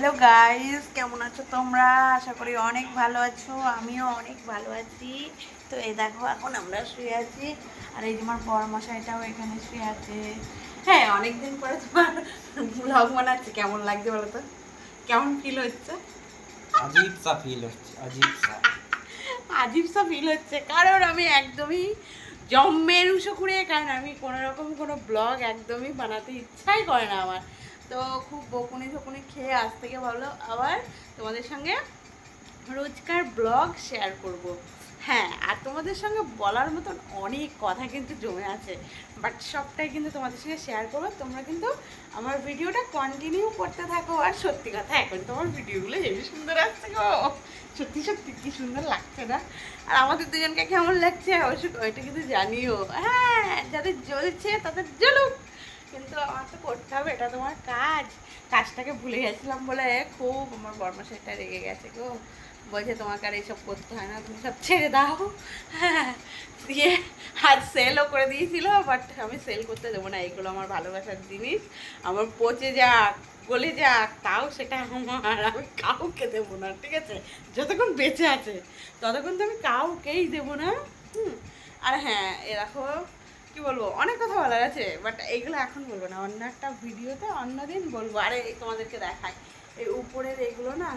Hello guys কেমন আছো তোমরা? আশা করি অনেক ভালো আছো আমিও অনেক ভালো আছি। তো এই দেখো এখন আমরা শুয়ে আছি। আর এই যে আমার বরমশাইটাও এখানে শুয়ে আছে। হ্যাঁ অনেকদিন পরে তোমার ব্লগ বানাচ্ছে কেমন লাগছে বলো তো? কেমন ফিল হচ্ছে? আজীব ফিল হচ্ছে হচ্ছে কারণ আমি একদমই জম্মের উসো করে কারণ আমি কোনো রকম কোনো ব্লগ একদমই বানাতে ইচ্ছাই করে না আমার। তো খুব বকুনি ঝকুনি খেয়ে আজ থেকে ভালো আবার তোমাদের সঙ্গে রোজকার ব্লগ শেয়ার করব। হ্যাঁ আর তোমাদের সঙ্গে বলার মতন অনেক কথা কিন্তু জমে আছে বাট সবটাই কিন্তু তোমাদের সঙ্গে শেয়ার করব। তোমরা কিন্তু আমার ভিডিওটা কন্টিনিউ করতে থাকো, আর সত্যি কথা এখন তোমার ভিডিওগুলো হেবি সুন্দর আসছে গো। সত্যি সত্যি কি সুন্দর লাগছে না? আর আমাদের দুজনকে কেমন লাগছে? অবশ্যই ওইটা কিন্তু জানিও। হ্যাঁ যাদের জ্বলছে তাদের জ্বলুক। কিন্তু আমার তো করতে হবে, এটা তোমার কাজ। কাজটাকে ভুলে গেছিলাম বলে খুব আমার বর্মশাইটা রেগে গেছে গো। বলছে তোমাকে আর এইসব করতে হয় না, তুমি সব ছেড়ে দাও। দিয়ে আজ সেলও করে দিয়েছিল বাট আমি সেল করতে দেবো না, এগুলো আমার ভালোবাসার জিনিস। আমার পচে যাক, গলে যাক, তাও সেটা আমার, আমি কাউকে দেবো না, ঠিক আছে? যতক্ষণ বেঁচে আছে, ততক্ষণ তো আমি কাউকেই দেবো না। আর হ্যাঁ এ দেখো কি বলব? অনেক কথা বলার আছে বাট এইগুলো এখন বলব না। অন্য একটা ভিডিওতে অন্যদিন বলব। আরে তোমাদেরকে দেখাই। এই উপরের এগুলো না,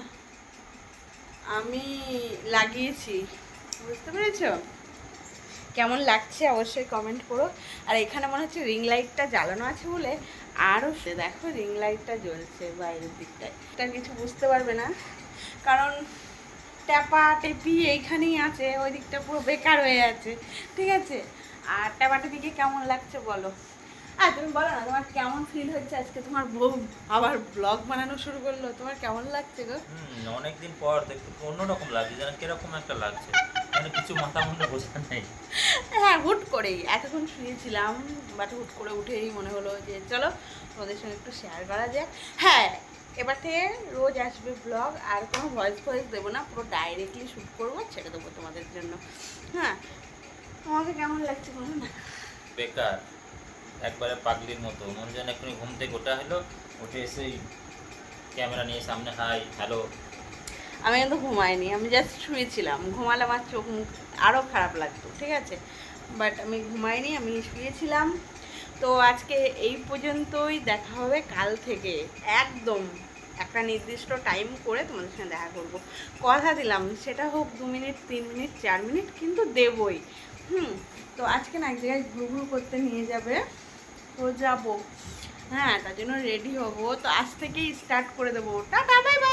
আমি লাগিয়েছি। বুঝতে পেরেছ? কেমন লাগছে অবশ্যই কমেন্ট করো। আর এখানে মনে হচ্ছে রিং লাইটটা জ্বালানো আছে বলে আরও সে দেখো রিং লাইটটা জ্বলছে বাইরের দিকটায়। এটা কিছু বুঝতে পারবে না। কারণ ট্যাপা টেপি এইখানেই আছে, ওই দিকটা পুরো বেকার হয়ে আছে। ঠিক আছে? আর ট্যাপাটা দিকে কেমন লাগছে বলো? আর তুমি বলো না তোমার কেমন ফিল হচ্ছে আজকে? তোমার বউ আবার ব্লগ বানানো শুরু করল তোমার কেমন লাগছে গো? অনেকদিন পর দেখতে অন্যরকম লাগছে যেন কীরকম একটা লাগছে। মানে কিছু মাথা মুন্ডে বোঝা নেই। হ্যাঁ হুট করেই। এতক্ষণ শুয়েছিলাম বাট হুট করে উঠেই মনে হলো যে চলো তোমাদের সঙ্গে একটু শেয়ার করা যাক। হ্যাঁ এবার থেকে রোজ আসবে ব্লগ আর কোনো ভয়েস ফয়েস দেবো না পুরো ডাইরেক্টলি শ্যুট করব ছেড়ে দেবো তোমাদের জন্য। হ্যাঁ তোমাকে কেমন লাগছে বলো না? বেকার। একবারে পাগলির মতো। মনে যেন এখনই ঘুম থেকে ওঠা হলো। উঠে এসেই ক্যামেরা নিয়ে সামনে হাই হ্যালো। আমি কিন্তু ঘুমাইনি আমি জাস্ট শুয়েছিলাম। ঘুমালে আমার চোখ মুখ আরও খারাপ লাগতো ঠিক আছে? বাট আমি ঘুমাইনি আমি শুয়েছিলাম। তো আজকে এই পর্যন্তই দেখা হবে কাল থেকে। একদম। একটা নির্দিষ্ট টাইম করে তোমাদের সঙ্গে দেখা করব। কথা দিলাম, সেটা হোক দু মিনিট, তিন মিনিট, চার মিনিট, কিন্তু দেবই। হুম, তো আজকে না এক জায়গায় ঘুরঘুর করতে নিয়ে যাবে। তো যাব। হ্যাঁ তার জন্য রেডি হব। তো আজ থেকেই স্টার্ট করে দেবো। Tata bye bye